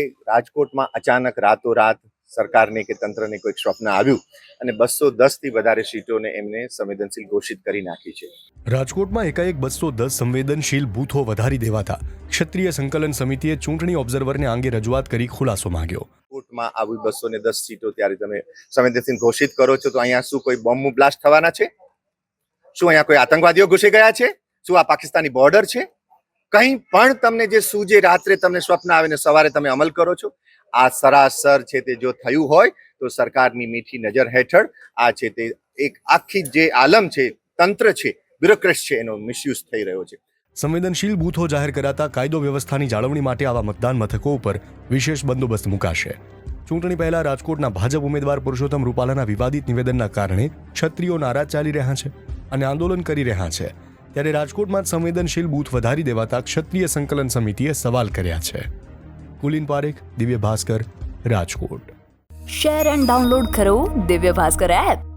રાજકોટમાં અચાનક રાતોરાત સરકારને કે તંત્રને કોઈક સ્વપ્ન આવ્યું અને બસો દસથી વધારે સીટોને એમને સંવેદનશીલ ઘોષિત કરી નાખી છે. રાજકોટમાં એકાએક બસો દસ સંવેદનશીલ બૂથો વધારી દેવાતા ક્ષત્રિય સંકલન સમિતિએ ચૂંટણી ઓબ્ઝર્વરને આંગે રજૂઆત કરી ખુલાસો માંગ્યો. કોર્ટમાં આવી બસો ને દસ સીટો ત્યારે તમે સંવેદનશીલ ઘોષિત કરો છો તો અહીંયા શું કોઈ બોમ્બ બ્લાસ્ટ થવાના છે? શું અહીંયા કોઈ આતંકવાદીઓ ઘૂસી ગયા છે? શું આ પાકિસ્તાની બોર્ડર છે? કંઈ પણ તમને જે સૂજે રાત્રે તમને સ્વપ્ન આવે ને સવારે તમે અમલ કરો છો, આ સરાસર છે તે જો થયું હોય તો સરકારની મીઠી નજર હેઠળ આ છે તે એક આખી જે આલમ છે, તંત્ર છે બ્યુરોક્રેટ છે એનો મિસયુઝ થઈ રહ્યો છે. સંવેદનશીલ બૂથો જાહેર કરાતા કાયદો વ્યવસ્થાની જાળવણી માટે આવા મતદાન મથકો ઉપર વિશેષ બંદોબસ્ત મુકાશે. ચૂંટણી પહેલા રાજકોટના ભાજપ ઉમેદવાર પુરુષોત્તમ રૂપાલાના વિવાદિત નિવેદનના કારણે ક્ષત્રિયો નારાજ ચાલી રહ્યા છે અને આંદોલન કરી રહ્યા છે. ત્યારે રાજકોટમાં સંવેદનશીલ બૂથ વધારી દેવાતા ક્ષત્રિય સંકલન સમિતિએ સવાલ કર્યા છે. Kulin Parekh, Divya Bhaskar, Rajkot. Share and download કરો દિવ્ય ભાસ્કર એપ.